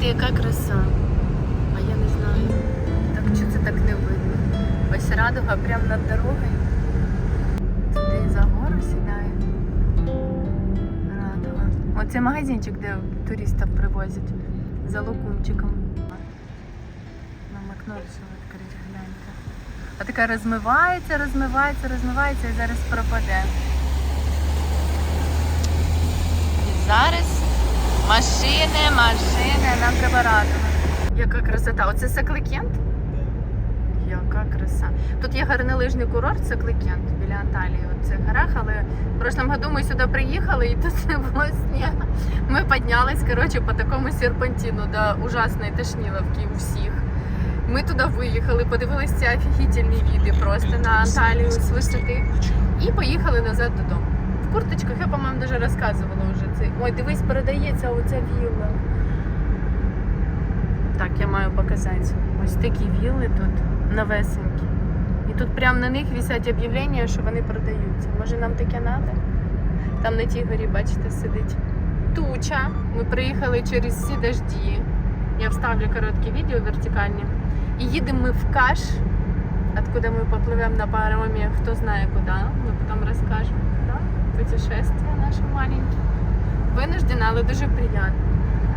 Гляньте, яка краса. А я не знаю. Так чи це так не видно? Ось радуга прямо над дорогою. Туди за гору сідає. Радуга. Оце магазинчик, де туристів привозять за лукумчиком. Нам окно вирішили відкрити, гляньте. А така розмивається, розмивається, розмивається і зараз пропаде. І зараз машини, машини, нам треба радувати. Яка красота. Оце Сакликент? Яка краса. Тут є гарний лижний курорт Сакликент біля Анталії. У цих горах, але в прошлом году ми сюди приїхали і тут не було снігу. Ми піднялись, коротше, по такому серпантину до ужасної тошніловки у всіх. Ми туди виїхали, подивилися офігітельні віди просто на Анталію з висоти і поїхали назад додому. Курточках я, по-моєму, даже розказувала вже це. Ой, дивись, передається оця вілла. Так, я маю показати. Ось такі вілли тут новесенькі. І тут прямо на них висять об'явлення, що вони продаються. Може нам таке треба? Там на тій горі, бачите, сидить туча. Ми приїхали через всі дожді. Я вставлю короткі відео вертикальні. І їдемо ми в Каш, откуда ми попливемо на паромі, хто знає куди. Ми потім розкажемо. Путешествие наше маленьке. Винуждено, але дуже приємно.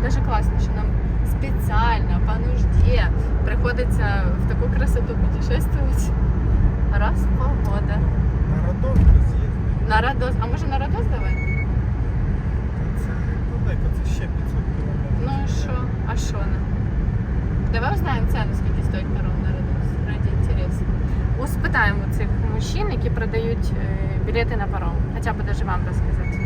Дуже класно, що нам спеціально по нужді приходиться в таку красоту путешествувати. Раз в полгода. На Радовку з'їздить. На Радос. А може на Радос давай? Це далеко, це ще 500 кілометрів. Ну і що? А що? Давай узнаємо ціну, скільки стоїть паром на Радос. Спитаємо цих мужчин, які продають е, білети на паром. Хоча б даже вам розказати.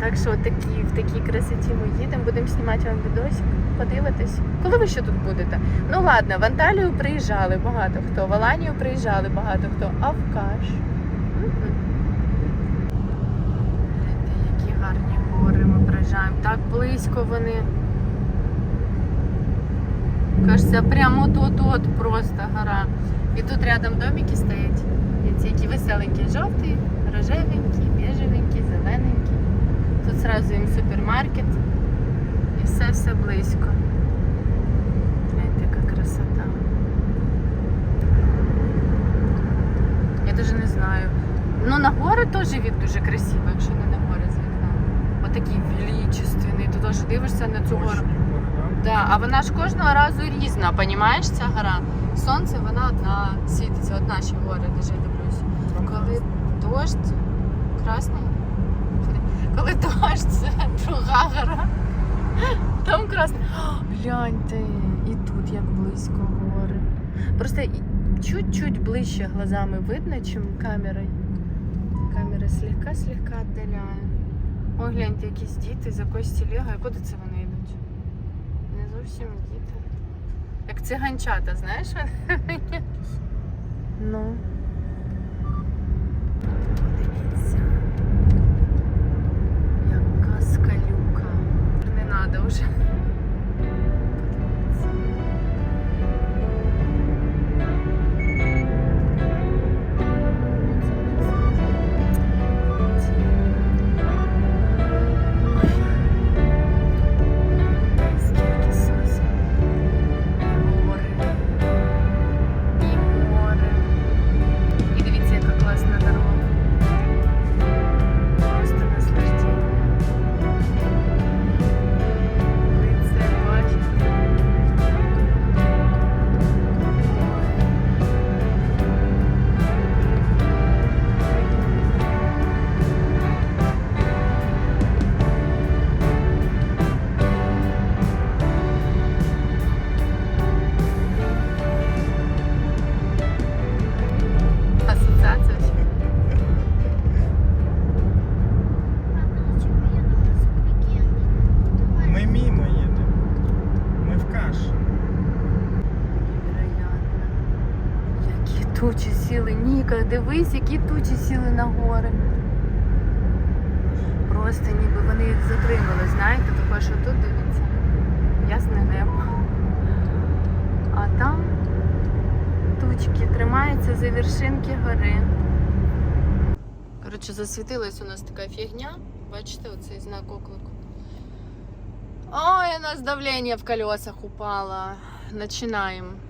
Так що такі, в такій красоті ми їдемо, будемо знімати вам відосик, подивитись. Коли ви ще тут будете? Ну ладно, в Анталію приїжджали багато хто, в Аланію приїжджали багато хто, а в Каш. Які гарні гори ми проїжджаємо. Так близько вони. Кажеться, прямо от-от-от просто гора. І тут рядом домики стоять. І ці які веселенькі, жовті, рожевенькі, біжевенькі, зелененькі. Тут зразу їм супермаркет. І все-все близько. Гляньте, яка красота. Я даже не знаю. Ну, на гори теж від дуже красиво, якщо не на гори з вікна. Отакий величественний. Ти теж дивишся на цю гору. Да? А вона ж кожного разу різна, понімаєш, ця гора. Сонце вона одна світиться, от наші гори, де я дивлюсь. Коли дощ, красний. Коли дощ, це друга гора. Там красний. Гляньте, і тут як близько гори. Просто чуть-чуть ближче глазами видно, чим камерою. Камера слегка-слегка віддаляє. О, гляньте, якісь діти з якоюсь телегою. Куди це вони зовсім діти. Як циганчата, знаєш? ну. Подивіться. Яка скалюка. Не треба вже. Дивись, які тучі сіли на гори. Просто ніби вони їх затримали, знаєте, таке, що тут дивіться. Ясне небо. А там тучки тримаються за вершинки гори. Коротше, засвітилась у нас така фігня. Бачите, оцей знак оклику. Ой, у нас давление в колесах упало. Начинаем.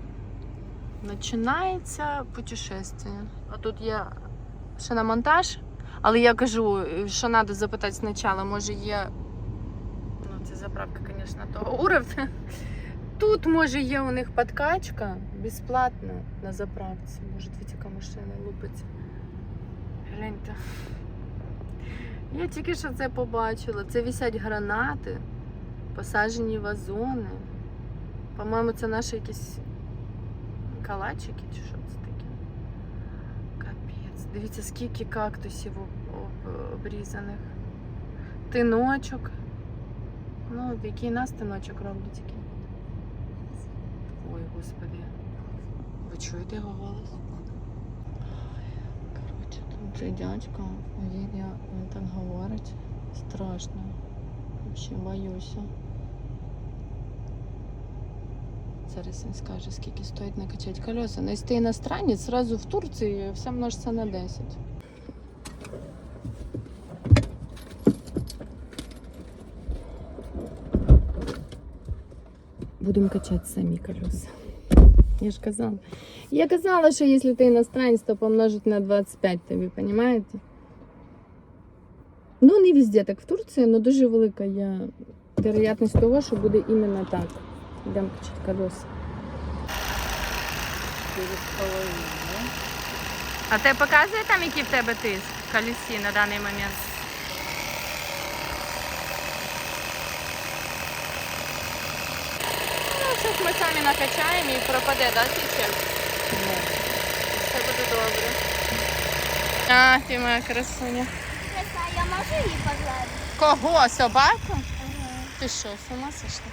Начинається путешествие. А тут є ще на монтаж. Але я кажу, що треба запитати спочатку, може є. Ну, це заправка, звісно, того уровня. Тут, може, є у них подкачка безплатна на заправці. Може, яка машина лупиться. Гляньте. Я тільки що це побачила. Це висять гранати, посаджені вазони. По-моєму, це наші якісь калачики чи що це таке. Капець. Дивіться, скільки кактусів об- об- обрізаних. Тиночок. Ну, який нас тиночок роблять. Ой, господи. Ви чуєте його голос? Коротше, там цей дядько, він, він так говорить. Страшно. Вообще боюся. Зараз він скаже, скільки стоїть накачати колеса. Ну, якщо ти іностранець, сразу в Турції все множиться на 10. Будемо качати самі колеса. Я ж казала. Я казала, що якщо ти іностранець, то помножить на 25 тобі, розумієте? Ну, не везде так в Турції, але дуже велика є вероятність того, що буде іменно так. Йдемо качати колеса. А ти показує там, який в тебе тиск в колесі на даний момент? Ну, щось ми самі накачаємо і пропаде, да, тіче? Все буде добре. А, ти моя красуня. Я можу її погладити? Кого? Собаку? Ти що, з ума сошла?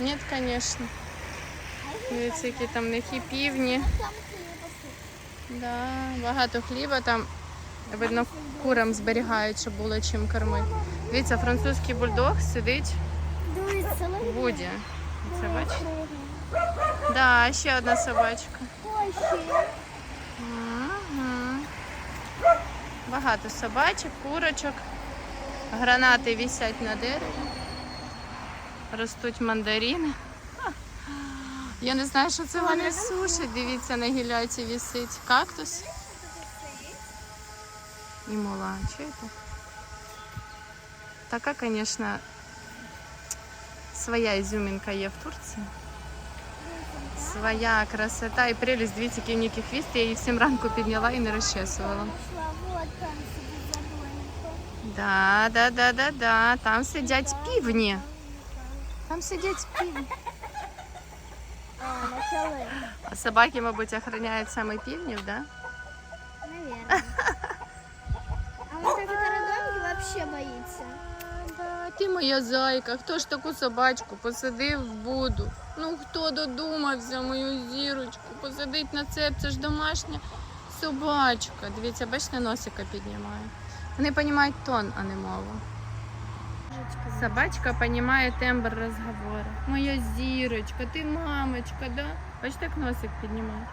Ні, звісно. Дивіться, які там в них півні. Да, багато хліба там. Видно, курам зберігають, щоб було чим кормити. Дивіться, французький бульдог сидить в буді. Це бачите? Да, ще одна собачка. Багато собачок, курочок. Гранати висять на дереві. Ростуть мандарини. Ха. Я не знаю, що це вони сушать. Дивіться, на гіляці висить кактус і мула. Чуєте? Така, звісно, своя ізюмінка є в Турції. Своя красота і прелість. Дивіться, який в хвіст. Я її всім ранку підняла і не розчесувала. Пішла, вот там сидить за домиком. Да, да, да, да, да. Там сидять півні. Там сидять півні. А, собаки, мабуть, охороняють саме півнів, да? Наверное. А вообще боится. Да, ти моя зайка. Хто ж таку собачку посадив в буду? Ну хто додумався мою зірочку? Посадить на цеп, це ж домашня собачка. Дивіться, бачите, носика піднімає. Вони розуміють тон, а не мову. Собачка понимает тембр разговора. Моя зірочка, ти мамочка, да? Бачите, як носик піднімає.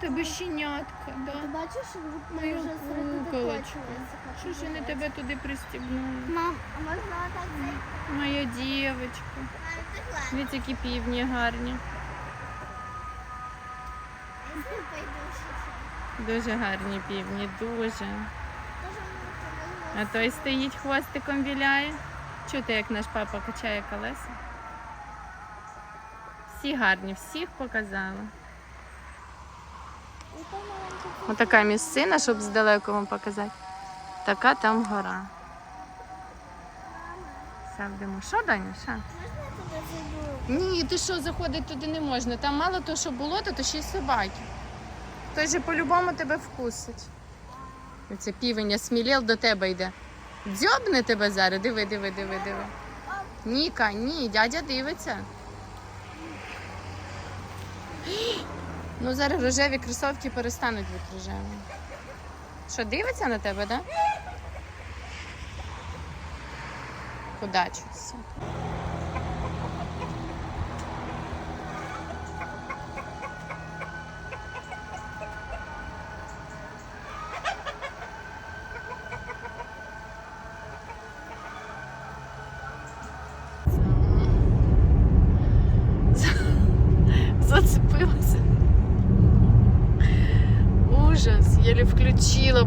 Тебе щенятка, да? Ти бачиш, ми Мою вже. Що ж вони тебе туди пристібнули? Мам, а можна так? Моя ти гладь. Дивіться, які півні гарні. Я пойду ще. Дуже гарні півні, дуже. Дуже А той стоїть хвостиком віляє. Чути, як наш папа качає колеса. Всі гарні, всіх показала. Отака місцина, щоб здалеку вам показати. Така там гора. В. Що, Даня? Можна я туди зайду? Ні, ти що, заходити туди не можна. Там мало того, що болото, то ще й собаки. Той же по-любому тебе вкусить. Це півень смілел до тебе йде. Дзьобне тебе зараз. Диви, диви, диви, диви. Ніка, ні, дядя дивиться. Ну, зараз рожеві кросовки перестануть бути рожевими. Що, дивиться на тебе, так? Да? Кудачуться.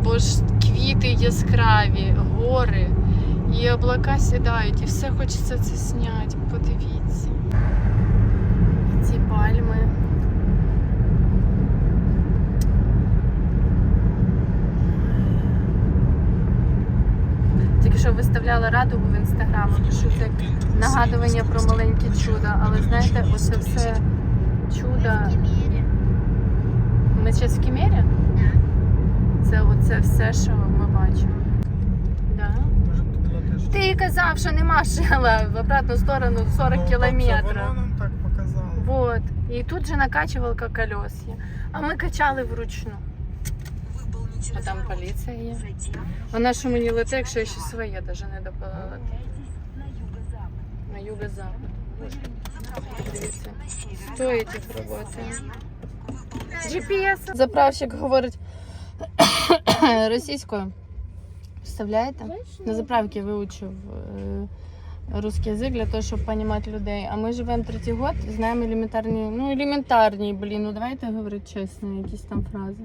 Бо ж квіти яскраві, гори, і облака сідають, і все хочеться це зняти. Подивіться. І ці пальми. Тільки що виставляла радугу в інстаграм, пишу це нагадування про маленьке чудо. Але знаєте, оце все чудо. Ми зараз в Кімері? Це все, що ми бачимо. Да? Ти казав, що нема шела в обратну сторону 40 Ну, кілометрів. Воно нам так показало. Вот. І тут же накачувалка колес є. А ми качали вручну. А там поліція є. Вона що мені лете, якщо я ще своє навіть не допалила. На юго-запад. Дивіться. Стоїть роботи. GPS. Заправщик говорить російською. Представляєте? На заправці вивчив е, русский язик для того, щоб розуміти людей. А ми живемо третій год, знаємо елементарні, ну елементарні, блін, ну давайте говорити чесно, якісь там фрази.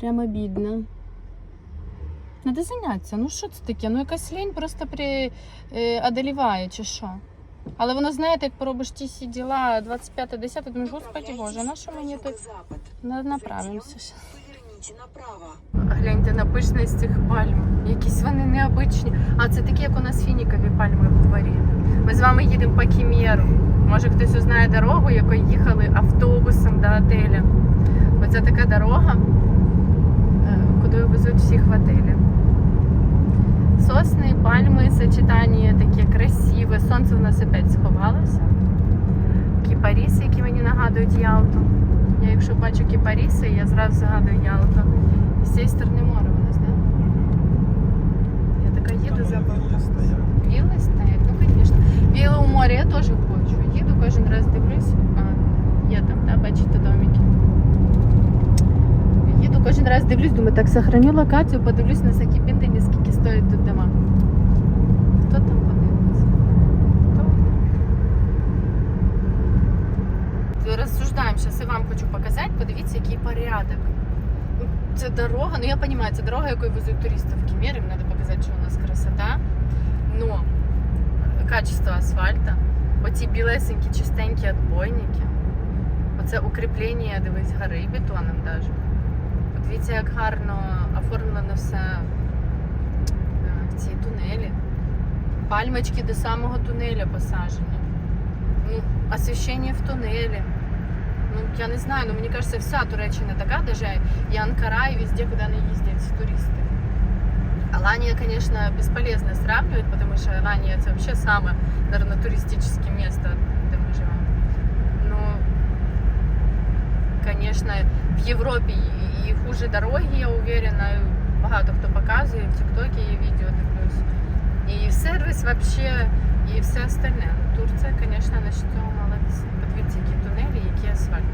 Прямо бідно. Надо зайнятися. Ну що це таке? Ну якась лінь просто при, е, одоліває, чи що? Але воно, знаєте, як поробиш ті всі діла 25-10, думаєш, господи боже, на що мені тут На- направимося? Гляньте на пишність цих пальм. Якісь вони необичні. А це такі, як у нас фінікові пальми в дворі. Ми з вами їдемо по Кімєру. Може хтось узнає дорогу, якою їхали автобусом до отеля. Оце така дорога, е, куди везуть всіх в отелі. Сосни, пальми, сочетання таке красиве. Сонце в нас опять сховалося. Кіпаріси, які мені нагадують Ялту. Я якщо бачу кіпаріси, я зразу згадую Ялту. І з цієї сторони море у нас, так? Я така їду за вилли стоять. Ну, звісно. Вілли у морі я теж хочу. Їду кожен раз дивлюсь. А, є там, да, бачите, домики. Їду кожен раз дивлюсь, думаю, так сохраню локацію, подивлюсь на Сакіпінтині, скільки стоять тут дома. Хто там подивиться? Хто? Розсуждаємо, зараз і вам хочу показати, подивіться, який порядок. Ну, Це дорога, ну я розумію, це дорога, якою везуть туристів в Кемер, їм треба показати, що у нас красота. Но качество асфальта, оці білесенькі, чистенькі отбойники, оце укріплення, дивись, гори бетоном даже. Подивіться, як гарно оформлено все е, в ці тунелі. Пальмочки до самого тунеля посаджені. Ну, освіщення в тунелі. Ну, я не знаю, но мені кажется, вся Туреччина така, даже и Анкара, и везде, куда они ездят туристы. Алания, конечно, бесполезно сравнивать, потому что Алания это вообще самое, наверное, туристическое место, где мы живем. Но, конечно, в Європі і- хуже дороги, я уверена. Багато хто показує, в Тіктокі є відео дивлюсь. І сервіс вообще, і все остальне. Турція, конечно, на що молодці. Подивіться, які тунелі, які асфальт.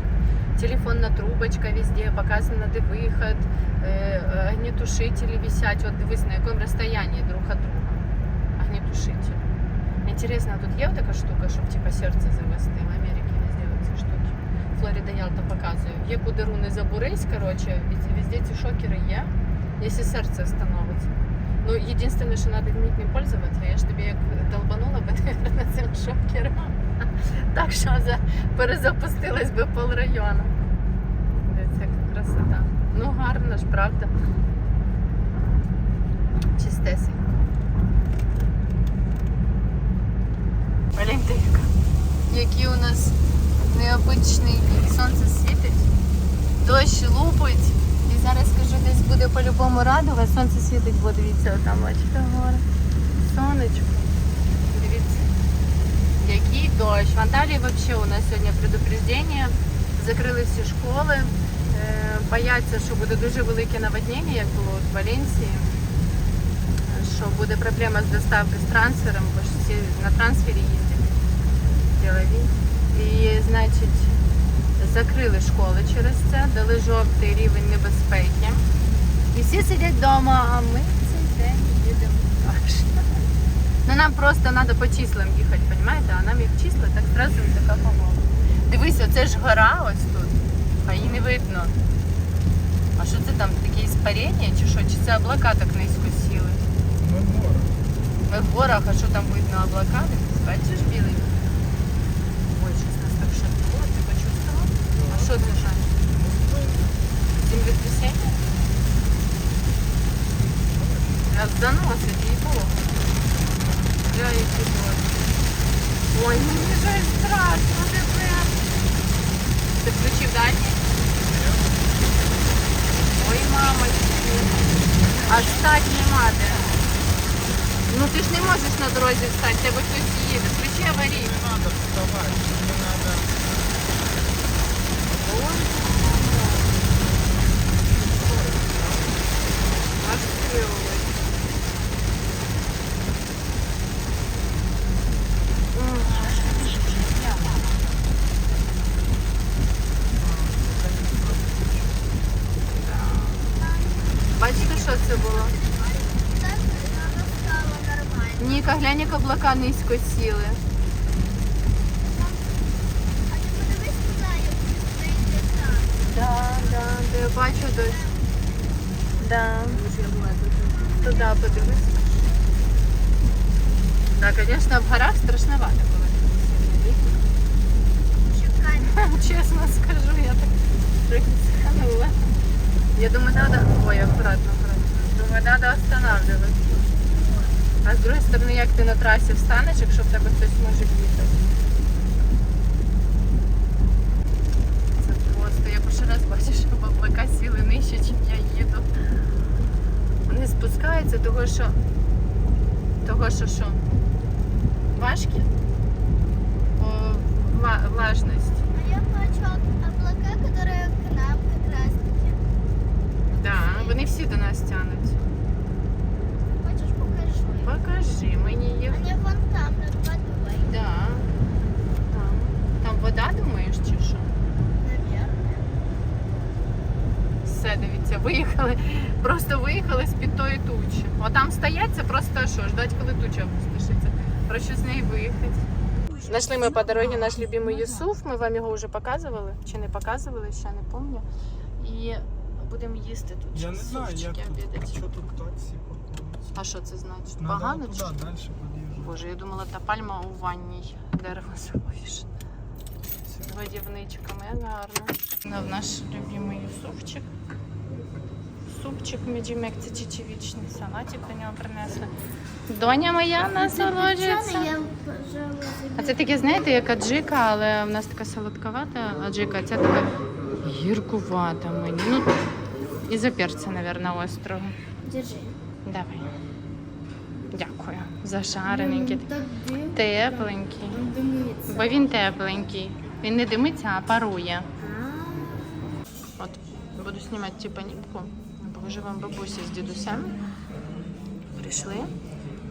Телефонна трубочка везде, показано, де виход, е, огнетушителі висять. От дивись, на якому розстоянні друг від друга. Огнетушителі. Интересно, а тут є така штука, щоб типа серце завести? В Америці везде ці штуки. Флорида Ялта показує. Є куди руни забурись, короче, везде, ці шокери є, якщо серце становиться. Ну, єдине, що треба вміти ним пользуватися, я ж тобі як долбанула би, наверное, цим шокером. Так що за, перезапустилась би пол району. Яка красота. Ну, гарно ж, правда. Чистесенько. Яка. Який у нас необичний. Сонце світить, дощ лупить. І зараз скажу, десь буде по-любому радуга. Сонце світить, бо дивіться, там бачите гори. Сонечко. Дивіться. Який дощ. В Анталії взагалі у нас сьогодні предупреждення. Закрили всі школи. Е, Бояться, що буде дуже велике наводнення, як було в Валенсії. Що буде проблема з доставкою з трансфером, бо всі на трансфері їздять ділові. І, значить, закрили школи через це, дали жовтий рівень небезпеки. І всі сидять вдома, а ми цей день їдемо далі. Ну нам просто треба по числам їхати, розумієте? А нам як числа, так одразу така погода. Дивися, це ж гора ось тут, а її не видно. А що це там таке іспарення чи що? Чи це облака так низько сіли? Ми в горах. Ми в горах, а що там видно облака? Дивись, Бачиш білий? Ой, щось нас так шатнуло, ти почувствував? А що це ж? Землетрясення? Нас заносить, їй Богу. Я які дощ. Ой, мені жаль страшно тепер. Ти включив дальній? Ой, мамочки. А встать нема де. Ну ти ж не можеш на дорозі встати, тебе хтось їде. Включи аварійку. Не треба вставати, не треба. Ой, Открылась. Бачите, що це було? Так воно стало нормально. Ніка, глянь, як низько сіли. Да, да, да, я бачу дощ. Да. Туди подивись. Так, звісно, в горах страшновато, коли чесно скажу, я так прихиснула. Я думаю, надо... Ой, аккуратно, аккуратно. Думаю, надо останавливаться. А з другої сторони, як ти на трасі встанеш, якщо в тебе хтось може їхати? Це просто, я перший раз бачу, що облака сіли нижче, чим я їду. Вони спускаються, того що. Того що що? Важкі? По вла- влажність. А я бачу облака, которые к нам как раз таки. Да, вони всі до нас тянуть. Покажи мені їх. Они вон там над водой, Да. Там. Там вода, думаєш, чи що? наверное. Все, дивіться, виїхали. Просто виїхали з під тої тучі. Отам стоять, це просто що, ждать, коли туча опустошиться. Прошу з неї виїхати. Знайшли ми по дорозі наш любимий Юсуф. Ми вам його вже показували, чи не показували, ще не пам'ятаю. І будемо їсти тут. Я не знаю, як тут, що тут таксі. А що це значить? Надо Погано туди, чи? що? далі під'їжджати. Боже, я думала, та пальма у ванній дерево повішена. З годівничками, гарно. Ну, наш любимий Юсуфчик. Супчик медімек, це чечевичний салатик до нього принесли. Доня моя насолоджується. А це таке, знаєте, як аджика, але в нас така солодковата аджика, а ця така гіркувата мені. Ну, і за перця, мабуть, острого. Держи. Давай. Дякую. Зашарененький. Так дым. Тепленький. Бо він тепленький. Він не димиться, а парує. От буду знімати типу ніпку. Покажу вам бабусі з дідусем. Прийшли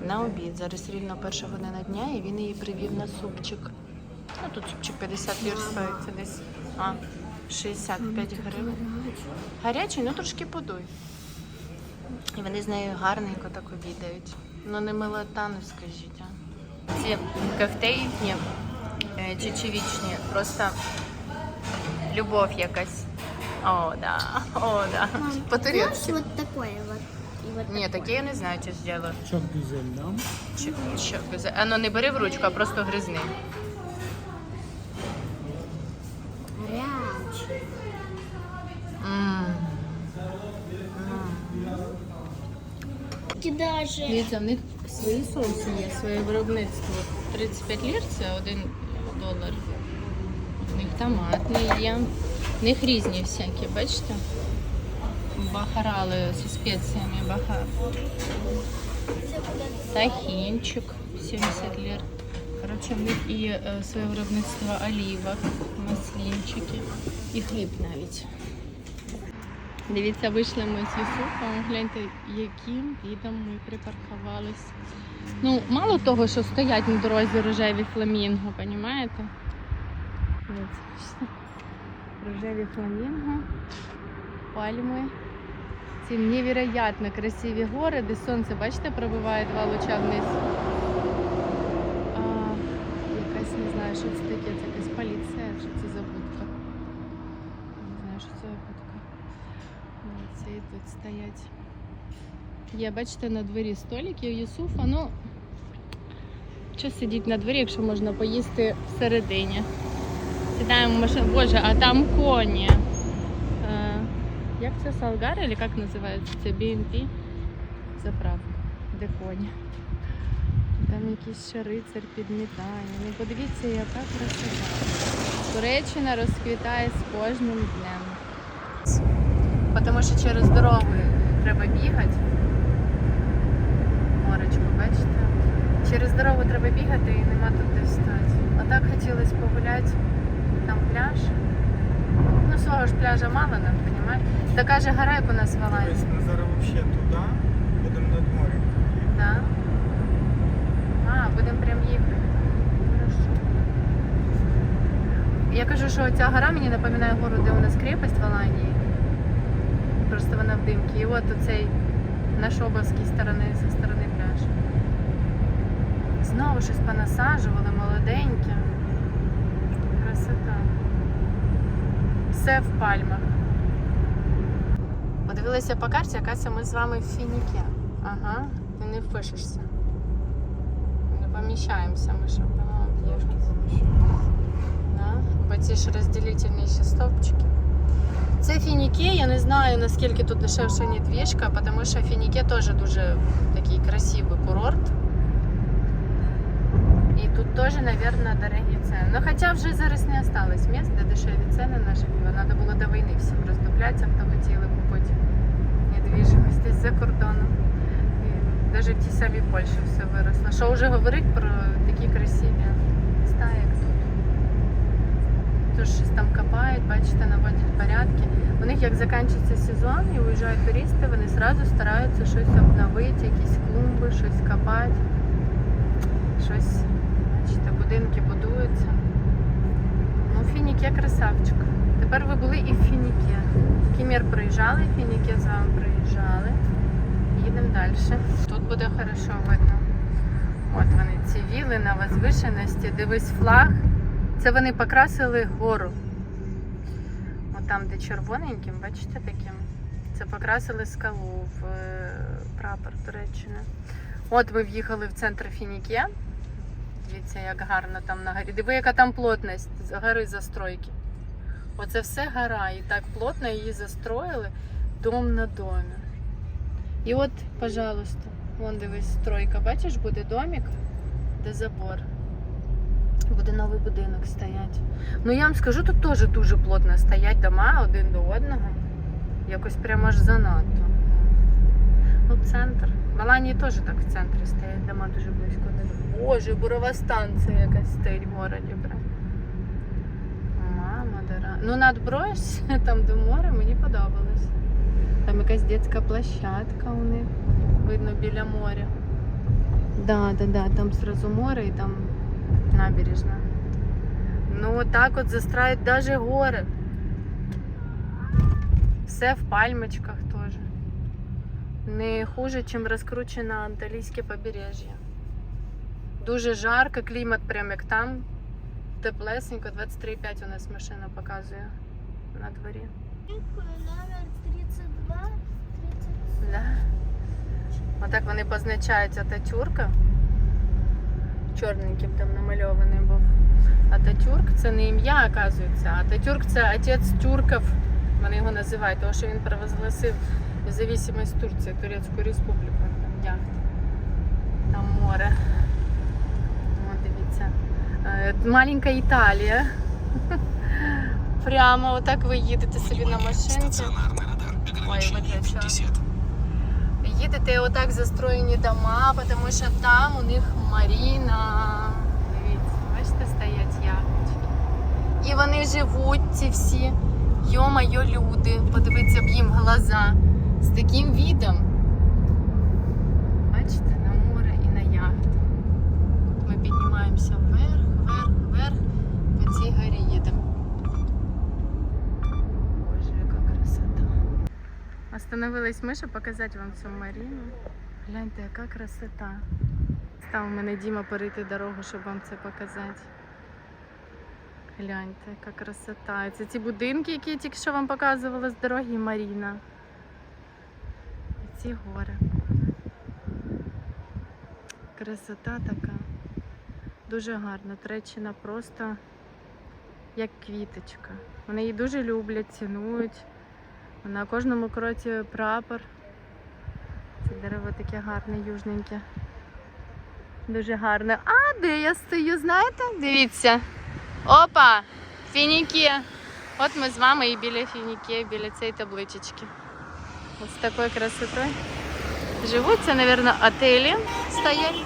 на обід. Зараз рівно перша година дня, і він її привів на супчик. Ну тут супчик 50 лір стоїть, це десь а, 65 гривень. Гарячий, ну трошки подуй. І вони з нею гарненько так обідають. Ну не милота, не скажіть. А. Ці коктейльні, е, чечевічні, просто любов якась. О, да, о, да. мам, По знаешь, турецки. вот такое вот. И вот Ні, таке я не знаю, чи зроблю. Чок дизель, да? Чи, що, без- а ну не бери в ручку, а просто гризни. Даже. Дивіться, в них свої соуси є, своє виробництво. 35 лір це 1 долар. У них томатний є. В них різні всякі, бачите? Бахарали зі спеціями бахар. Тахінчик 70 лір. Коротше, в них і е, своє виробництво олівок, маслінчики і хліб навіть. Дивіться, вийшли ми з Юсуфом. Гляньте, яким відом ми припаркувались. Ну, мало того, що стоять на дорозі рожеві фламінго? Дивіться. Рожеві фламінго, пальми. Ці невероятно красиві гори, де сонце, бачите, пробиває два луча вниз. А, якась, не знаю, що це таке, це якась поліція, що це за будка. Не знаю, що це за От. тут стоять. Є, бачите, на дворі столики Юсуфа. Ну, що сидіть на дворі, якщо можна поїсти всередині. Сідаємо в машину. Боже, а там коні. Е, як це Салгар, чи як називається? Це BNP заправка, де коні. Там якийсь ще рицар підмітає. Ну подивіться, яка красота. Туреччина розквітає з кожним днем. Тому що через дорогу треба бігати. Моречко, бачите? Через дорогу треба бігати і нема тут де встати. А так хотілося погуляти. Там пляж. Ну, свого ж пляжа мало нам, розумієте? Така же гора, як у нас в Аланії. Тобто ми зараз взагалі туди, будемо над морем. Да? А, будемо прям їхати. Я кажу, що ця гора мені напоминає гору, де у нас крепость в Аланії. Просто вона в димці. І от оцей на Шобовській сторони, зі сторони пляж. Знову щось понасаджували, молоденьке. Красота. Все в пальмах. Подивилися по карті, яка ми з вами в Фініке. Ага, ти не впишешся. Не поміщаємося ми, щоб було об'їхати. Да? Бо ці ж розділительні ще стовпчики. Це Фініке, я не знаю наскільки тут дешевша недвіжка, тому що Фініке теж дуже такий красивий курорт. І тут теж, мабуть, дорогі ціни. Ну хоча вже зараз не осталось місць, де дешеві ціни на житло. Треба було до війни всім роздуплятися, хто хотіли купити недвіжимость десь за кордоном. І навіть в тій самій Польщі все виросло. Що вже говорить про такі красиві міста, як тут. Тож щось там копають, бачите, наводять порядки. У них як закінчиться сезон і виїжджають туристи, вони одразу стараються щось обновити, якісь клумби, щось копати. Щось, бачите, будинки будуються. Ну, Фініке красавчик. Тепер ви були і в Фініке. Кімір приїжджали, Фініке з вами приїжджали. Їдемо далі. Тут буде хорошо видно. От вони, ці віли на возвишеності. Дивись флаг. Це вони покрасили гору. От там, де червоненьким, бачите таким. Це покрасили скалу в е, прапор Туреччини. От ви в'їхали в центр Фініке. Дивіться, як гарно там на горі. Диви, яка там плотність гори застройки. Оце все гора. І так плотно її застроїли дом на домі. І от, пожалуйста, вон дивись, стройка. Бачиш, буде домик, де забор. Буде новий будинок стоять. Ну я вам скажу, тут теж дуже плотно стоять дома один до одного. Якось прямо аж занадто. Ну, центр. В теж так в центрі стоять дома дуже близько. Боже, бурова станція якась стоїть в городі, бра. Мама дара. Ну, надбрось, там до моря, мені подобалось. Там якась дитяча площадка у них. Видно біля моря. Да, да, да, там сразу море і там набережна. Ну, так от застрають даже гори. Все в пальмочках теж. Не хуже, ніж розкручене Анталійське побережжя. Дуже жарко, клімат прям як там. Теплесенько, 23,5 у нас машина показує на дворі. Номер 32, 30. Да. Отак вони позначають Ататюрка. Чорненьким там намальований був. Ататюрк це не ім'я, оказується. Ататюрк це отець тюрків. Вони його називають, тому що він провозгласив незалежність Турції, Турецьку республіку. Там яхта. Там море. О, дивіться. Е, Маленька Італія. Прямо отак ви їдете собі на машинці. Ой, виключила. Їдете отак застроєні дома, тому що там у них маріна. Дивіться, бачите, стоять яхточки. І вони живуть, ці всі. Йо-майо, люди. Подивіться б їм глаза. З таким відом. Бачите, на море і на яхту. Ми піднімаємося вверх, вверх, вверх. По цій горі їдемо. Боже, яка красота. Остановились ми, щоб показати вам цю Маріну. Гляньте, яка красота. Став мене Діма перейти дорогу, щоб вам це показати. Гляньте, яка красота. Це ці будинки, які я тільки що вам показувала з дороги Маріна. І ці гори. Красота така. Дуже гарно. Туреччина просто як квіточка. Вони її дуже люблять, цінують. На кожному кроці прапор. Це дерево таке гарне, южненьке. Дуже гарне. А де я стою, знаєте? Дивіться. Опа! Фініки. От ми з вами і біля фініки, біля цієї табличечки. Ось з такою красотою. Живуть, це, мабуть, отелі стоять.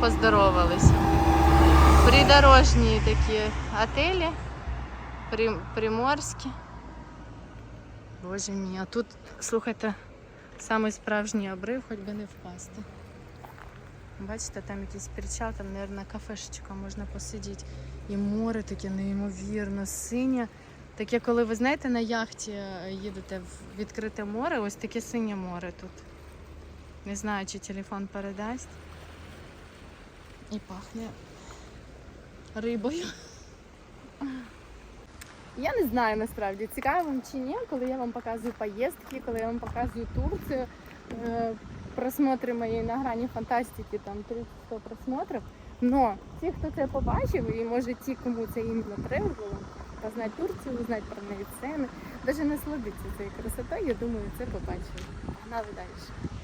Поздоровались. Придорожні такі отелі. Прим- Приморські. Боже мій, а тут, слухайте, самий справжній обрив, хоч би не впасти. Бачите, там якийсь причал, там, мабуть, кафешечка можна посидіти. І море таке неймовірно синє. Таке, коли ви знаєте, на яхті е, їдете в відкрите море, ось таке синє море тут. Не знаю, чи телефон передасть. І пахне рибою. Я не знаю насправді, цікаво вам чи ні, коли я вам показую поїздки, коли я вам показую Турцію. Е, Просмотри мої на грані фантастики, там 30-100 просмотрів. Но ті, хто це побачив, і може ті, кому це іменно треба було, познати Турцію, узнати про неї ціни, навіть насладитися цією красотою, я думаю, це побачили. Погнали далі.